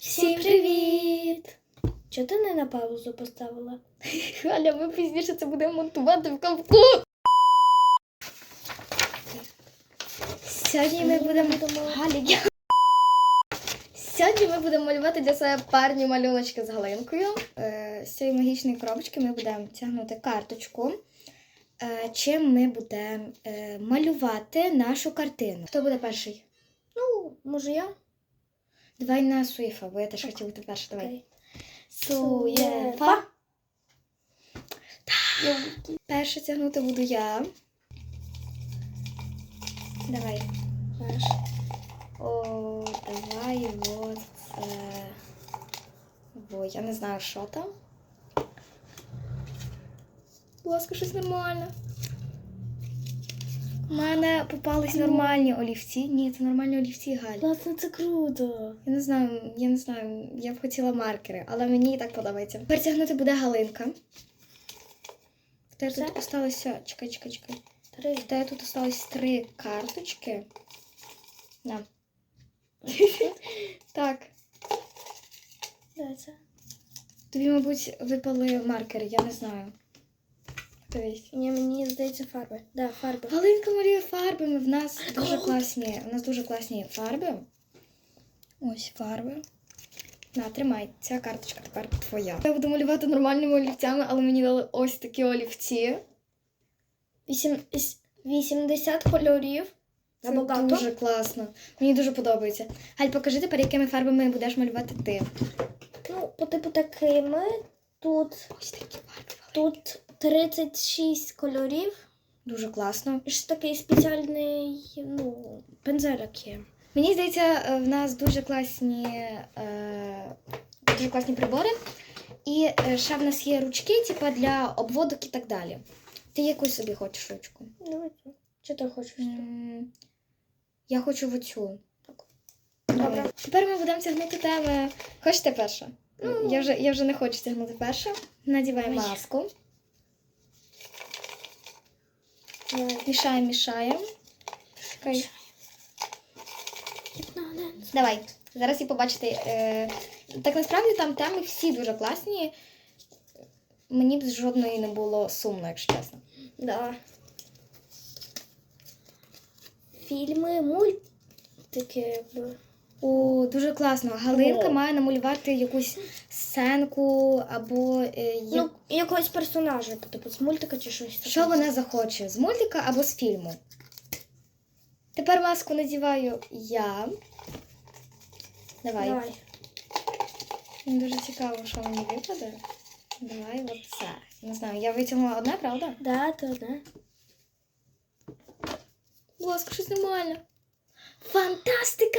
Всім привіт! Чого ти не на паузу поставила? Галя, ми пізніше це будемо монтувати в капку. Сьогодні ми будемо Галя, я... Сьогодні ми будемо малювати для себе парні малюночки з галинкою. Е, з цієї магічної коробочки ми будемо тягнути карточку. Е, чим ми будемо е, малювати нашу картину. Хто буде перший? Ну, може я? Давай на Суєфа, бо я теж хотіла бути перша. Давай. Суєфа. Перше тягнути буду я. Давай. Знаєш. О, давай от це. Бо я не знаю, що там. Будь ласка, щось нормальне. У мене попались нормальні олівці. Ні, це нормальні олівці, Галь. Класно, це круто. Я не знаю, я не знаю, я б хотіла маркери, але мені і так подобається. Тепер тягнути буде галинка. Тебе тут осталося. Чекай, чекай, чекай. Три. Тебе тут осталось три карточки. На. так. Тобі, мабуть, випали маркери, я не знаю. Дивись. Ні, мені здається фарби. Да, фарби. Галинка малює фарбами. В нас дуже класні. У нас дуже класні фарби. Ось фарби. На, тримай, ця карточка тепер твоя. Я буду малювати нормальними олівцями, але мені дали ось такі олівці. Вісім... 80 кольорів. Це Набагато. дуже класно. Мені дуже подобається. Галь, покажи тепер, якими фарбами будеш малювати ти. Ну, по типу такими. Тут, Ось такі фарби. тут 36 кольорів. Дуже класно. І ж такий спеціальний, ну, пензелик є. Мені здається, е, в нас дуже класні, е, дуже класні прибори. І е, ще в нас є ручки, типу, для обводок і так далі. Ти яку собі хочеш ручку? Давайте. Що ти хочеш? Я хочу в оцю. Добре. Тепер ми будемо тягнути теми. Хочете перша? Ну. Я, вже, я вже не хочу тягнути перша. Надівай Ой. маску. Давай. Мішаємо, мішаємо. Давай. Зараз і побачите. Е, так насправді там теми всі дуже класні. Мені б жодної не було сумно, якщо чесно. Да. Фільми, мультики, якби. О, дуже класно. Галинка О. має намалювати якусь сценку або е, я- Ну, якогось персонажа, типу з мультика чи щось таке. що вона захоче з мультика або з фільму. Тепер маску надіваю я. Давай. Давай. Мені дуже цікаво, що мені випаде. Давай оце. Не знаю, я витягнула одне, правда? Да, то одне. Будь ласка, щось нормальне. Фантастика!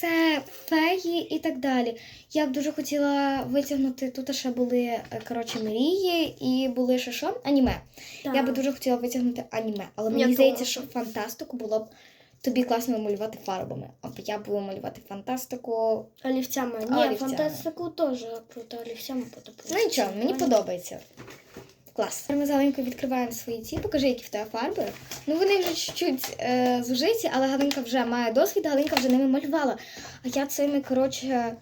Це феї і так далі. Я б дуже хотіла витягнути. Тут ще були е, коротше мрії і були ще що? Аніме. Да. Я би дуже хотіла витягнути аніме. Але Я мені здається, що фантастику було б тобі класно малювати фарбами. А я буду малювати фантастику. Олівцями. Ні, Олівцями. фантастику теж круто, олівцями буде. Ну нічого, мені подобається. Клас. Тепер Ми з відкриваємо свої ці. Покажи, які в тебе фарби. Ну вони вже чуть-чуть е, зужиті, але Галинка вже має досвід, Галинка вже ними малювала. А я цими, коротше,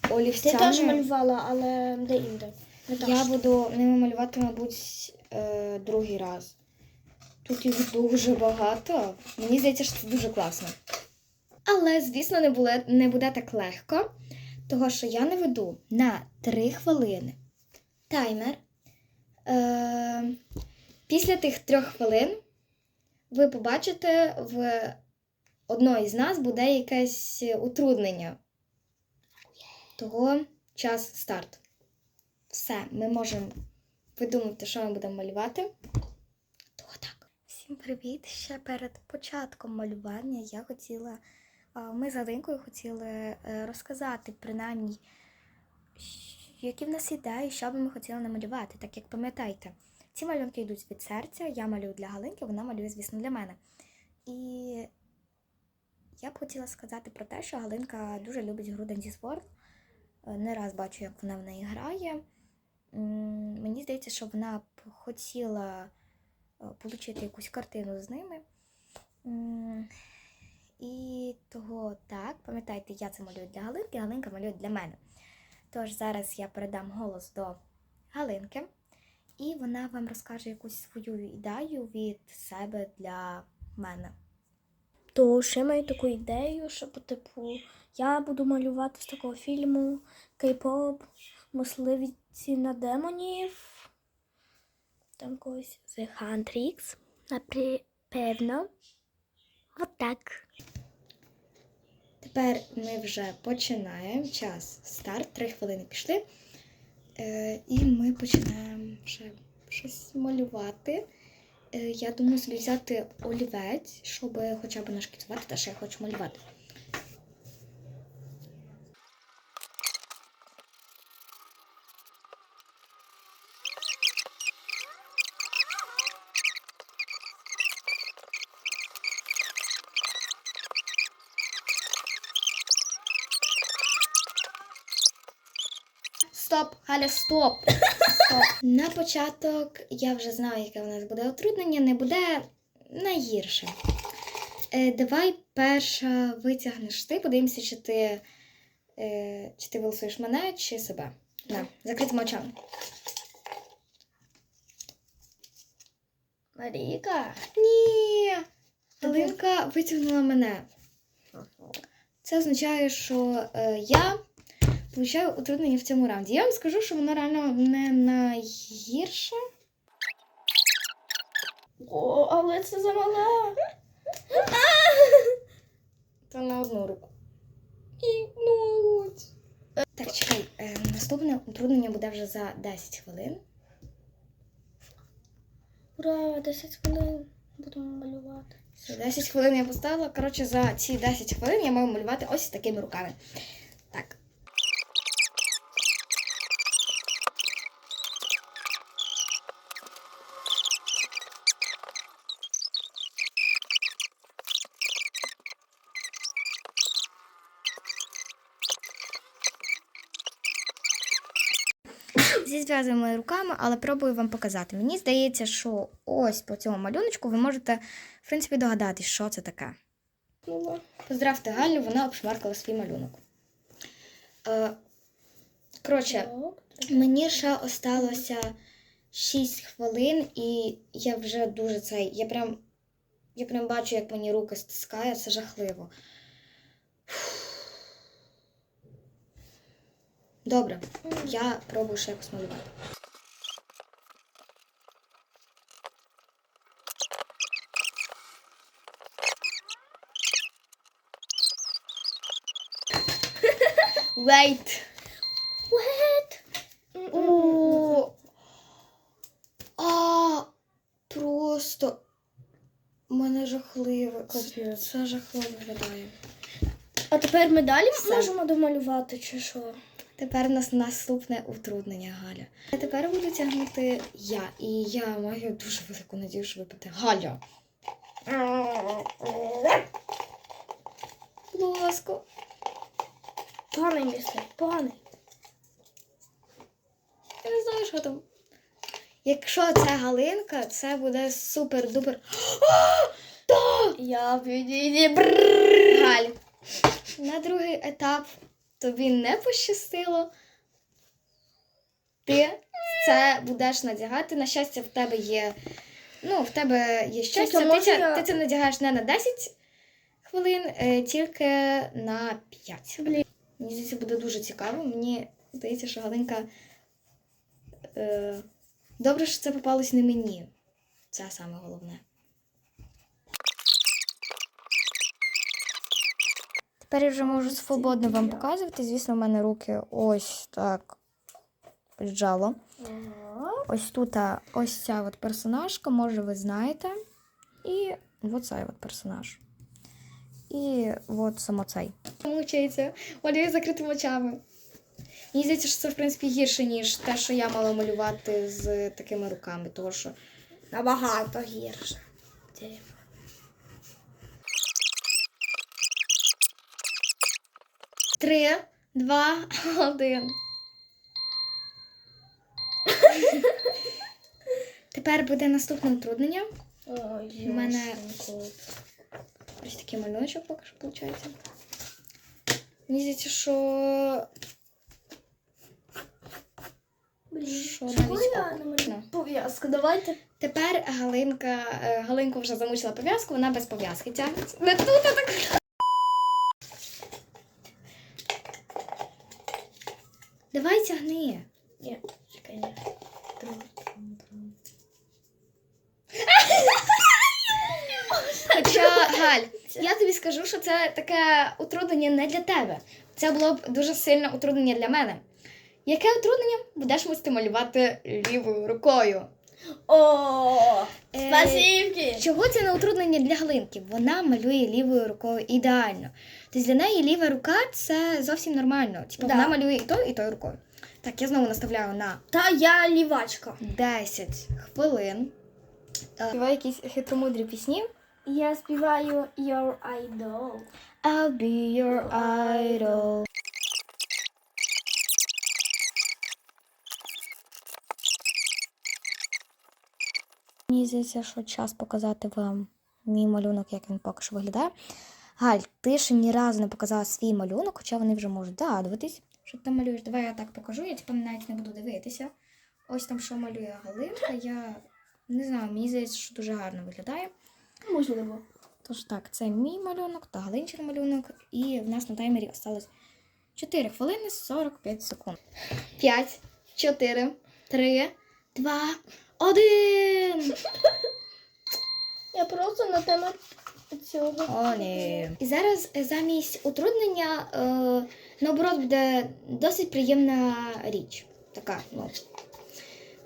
Ти олівцями. теж малювала, але де інде. Я буду ними малювати, мабуть, е, другий раз. Тут їх дуже багато. Мені здається, що це дуже класно. Але, звісно, не, буле, не буде так легко, того що я наведу на 3 хвилини таймер. Після тих трьох хвилин ви побачите в одної з нас буде якесь утруднення. Того час старт. Все, ми можемо видумати, що ми будемо малювати. Того так. Всім привіт! Ще перед початком малювання я хотіла, ми з Алинкою хотіли е, розказати принаймні, які в нас ідеї, що би ми хотіли намалювати. Так як пам'ятаєте, ці малюнки йдуть від серця, я малюю для Галинки, вона малює, звісно, для мене. І я б хотіла сказати про те, що Галинка дуже любить гру Dance Sport. Е, Не раз бачу, як вона в неї грає. Мені здається, що вона б хотіла отримати якусь картину з ними. І того так, пам'ятайте, я це малюю для Галинки, Галинка малює для мене. Тож зараз я передам голос до Галинки, і вона вам розкаже якусь свою ідею від себе для мене. То ще маю таку ідею, що по типу я буду малювати з такого фільму кей-поп, мисливці на демонів. Там когось The Huntrix, напевно. Отак. Тепер ми вже починаємо. Час старт, три хвилини пішли. Е, і ми починаємо вже щось малювати. Е, я думаю собі взяти олівець, щоб хоча б нашкіцувати те, що я хочу малювати. Стоп, Галя, стоп! Стоп. На початок я вже знаю, яке у нас буде отруднення, не буде найгірше. Е, давай перша витягнеш ти, подивимося, чи ти, е, чи ти голосуєш мене, чи себе. На, закритими очами. Маріка. Ні! Галинка витягнула мене. Це означає, що е, я получаю утруднення в цьому раунді. Я вам скажу, що воно реально не найгірше. О, але це замала. Та на одну руку. І ну. Так, чекай, е, наступне утруднення буде вже за 10 хвилин. Ура, 10 хвилин будемо малювати. 10 хвилин я поставила. Коротше, за ці 10 хвилин я маю малювати ось такими руками. Так. Зі зв'язаними руками, але пробую вам показати. Мені здається, що ось по цьому малюночку ви можете, в принципі, догадатись, що це таке. Поздравте Галю, вона обшмаркала свій малюнок. Е, коротше, мені ще осталося 6 хвилин, і я вже дуже цей. Я прям, я прям бачу, як мені руки стискає, це жахливо. Добре, я пробую ще якось малювати. Wait. What? О, а, просто у мене жахливо. Капець. Це жахливо виглядає. А тепер ми далі Все. можемо домалювати, чи що? Тепер у нас наступне утруднення, Галя. А тепер буду тягнути я. І я маю дуже велику надію, що випаде Галя. Будь ласка. Поганий містер, поганий. Я не знаю, що там. Якщо це Галинка, це буде супер-дупер. Я підійді. Галь, на другий етап тобі не пощастило. Ти це будеш надягати. На щастя, в тебе є. Ну, в тебе є щастя. Ти я- ти це надягаєш не на 10 хвилин, е, тільки на 5. Блін. Мені здається, буде дуже цікаво. Мені здається, що Галинка. Е, добре, що це попалось не мені. Це саме головне. Тепер я вже можу свободно вам показувати. Звісно, в мене руки ось так піджало. Ось тут ось ця от персонажка, може, ви знаєте. І оцей от персонаж. І от само цей. Мучається. Малює закритими очами. Мені здається, що це, в принципі, гірше, ніж те, що я мала малювати з такими руками, тому що Набагато гірше. Три, два, один. Тепер буде наступне утруднення. Ой, У мене- Ось такий малюночок поки що виходить. Мені здається, що Що навіть я намалюю Ну. пов'язку? Давайте. тепер Галинка, е, Галинку вже замучила пов'язку, вона без пов'язки тягнеться. Не тут, так. Давай тягни. Ні, чекай, ні. Друг, друг, друг. Хоча, Галь, я тобі скажу, що це таке утруднення не для тебе. Це було б дуже сильне утруднення для мене. Яке утруднення будеш мусити малювати лівою рукою? О, Е. Чого це не утруднення для Галинки? Вона малює лівою рукою ідеально. Тобто для неї ліва рука це зовсім нормально. Типу Да. вона малює і тою, і тою рукою. Так, я знову наставляю на Та я лівачка. 10 хвилин. Співаю якісь хитромудрі пісні. Я співаю Your Idol. I'll be your idol. Мені здається, що час показати вам мій малюнок, як він поки що виглядає. Галь, ти ще ні разу не показала свій малюнок, хоча вони вже можуть догадуватись, що ти малюєш. Давай я так покажу, я типу навіть не буду дивитися. Ось там, що малює Галинка. Я не знаю, мені здається, що дуже гарно виглядає. Можливо. Тож так, це мій малюнок та Галинчин малюнок, і в нас на таймері осталось 4 хвилини 45 секунд. 5, 4, 3, 2, 1. Я просто на тему цього. О, ні. І зараз е, замість утруднення, е, наоборот, буде досить приємна річ. Така, ну.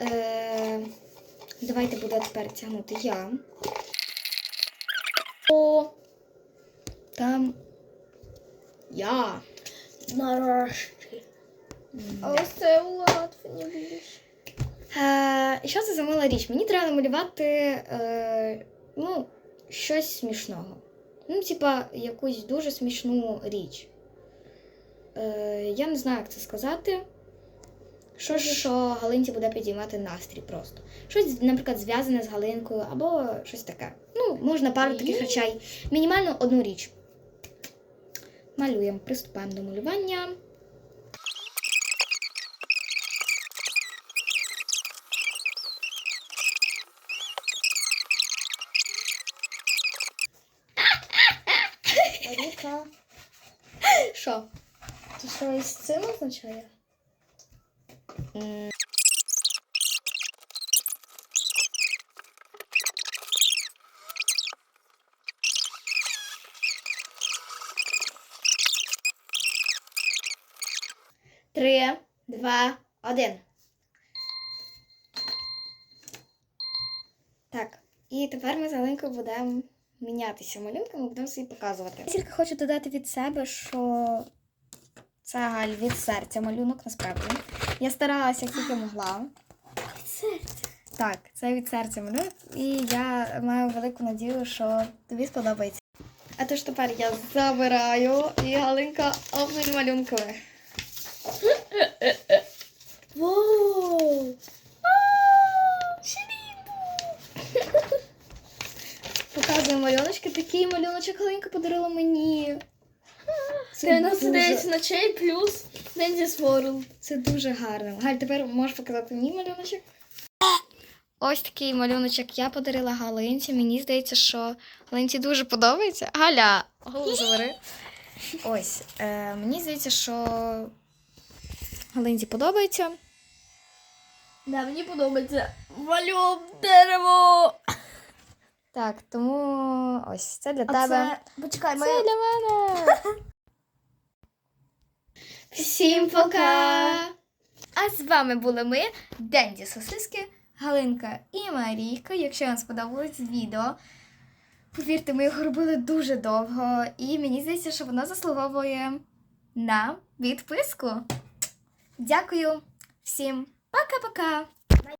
Е, давайте буду тепер тягнути я. О, там я. Нарешті. А ось це Латвія більше. Е, що це за мила річ? Мені треба намалювати е, ну, щось смішного. Ну, типа, якусь дуже смішну річ. Е, я не знаю, як це сказати. Що, ж що Галинці буде підіймати настрій просто. Щось, наприклад, зв'язане з Галинкою або щось таке. Ну, можна пару таких речей. Мінімально одну річ. Малюємо, приступаємо до малювання. Маріка. Що? Це що із цим означає? Три, два, один. Так, і тепер ми з Галинкою будемо мінятися малюнками, будемо собі показувати. Я тільки хочу додати від себе, що це Галь від серця малюнок, насправді. Я старалася як тільки могла. Серце. Так, це від серця малюнок, і я маю велику надію, що тобі сподобається. А тож тепер я забираю і Галинка обмін малюнками. Воу. Показую малюночки. Такий малюночок Галинка подарила мені. Це 99 дуже, ночей плюс Дензіс World. це дуже гарно. Галь, тепер можеш показати мій малюночок. Ось такий малюночок я подарила Галинці. Мені здається, що Галинці дуже подобається. Галя, голову забери. Ось. Е, мені здається, що Галинці подобається. Да, мені подобається. Валю дерево. Так, тому ось це для А тебе. це... Почекай, Це для мене. Всім пока! А з вами були ми, Денді Сосиски, Галинка і Марійка. Якщо вам сподобалось відео, повірте, ми його робили дуже довго, і мені здається, що воно заслуговує на відписку. Дякую всім, пока-пока!